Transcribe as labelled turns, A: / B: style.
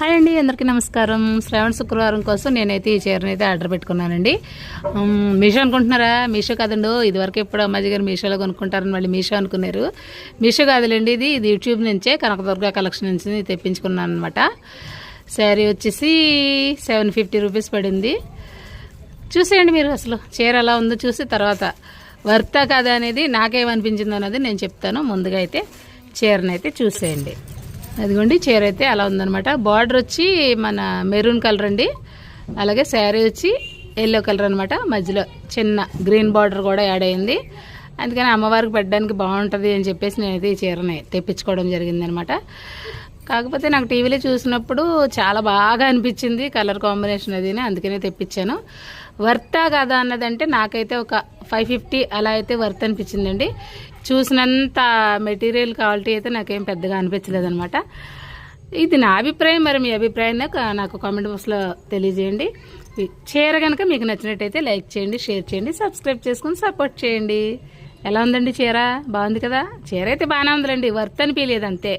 A: Hi అండి అందరికీ నమస్కారం. శ్రావణ శుక్రవారం కోసం నేనైతే ఈ చీరను అయితే ఆర్డర్ పెట్టుకున్నానండి. మీషో అనుకుంటున్నారా? మీషో కాదండు ఇదివరకు ఎప్పుడు అమ్మాజీ గారు మీషోలో కొనుక్కుంటారని మళ్ళీ మీషో అనుకున్నారు. మీషో కాదులేండి ఇది ఇది యూట్యూబ్ నుంచే కనకదుర్గ కలెక్షన్ నుంచి తెప్పించుకున్నాను అనమాట శారీ వచ్చేసి సెవెన్ ఫిఫ్టీ రూపీస్ పడింది. చూసేయండి మీరు అసలు చీర ఎలా ఉందో చూసి తర్వాత. వర్తా కాదా అనేది నాకేమనిపించింది అన్నది నేను చెప్తాను. ముందుగా అయితే చీరనైతే అయితే చూసేయండి. అదిగోండి చీర అయితే అలా ఉందనమాట బార్డర్ వచ్చి మన మెరూన్ కలర్ అండి. అలాగే శారీ వచ్చి ఎల్లో కలర్ అనమాట మధ్యలో చిన్న గ్రీన్ బార్డర్ కూడా యాడ్ అయింది. అందుకని అమ్మవారికి పెట్టడానికి బాగుంటుంది అని చెప్పేసి నేనైతే ఈ చీరని తెప్పించుకోవడం జరిగిందనమాట కాకపోతే నాకు టీవీలో చూసినప్పుడు చాలా బాగా అనిపించింది కలర్ కాంబినేషన్ అది అందుకనే తెప్పించాను. వర్తా కదా అన్నదంటే నాకైతే ఒక ఫైవ్ ఫిఫ్టీ అలా అయితే వర్త్ అనిపించిందండి. చూసినంత మెటీరియల్ క్వాలిటీ అయితే నాకేం పెద్దగా అనిపించలేదు అనమాట ఇది నా అభిప్రాయం మరి మీ అభిప్రాయాన్ని నాకు కామెంట్ బాక్స్లో తెలియజేయండి. చీర కనుక మీకు నచ్చినట్టయితే లైక్ చేయండి షేర్ చేయండి సబ్స్క్రైబ్ చేసుకుని సపోర్ట్ చేయండి. ఎలా ఉందండి చీర? బాగుంది కదా? చీర అయితే బాగానే ఉందిలేండి వర్త్ అనిపించలేదు అంతే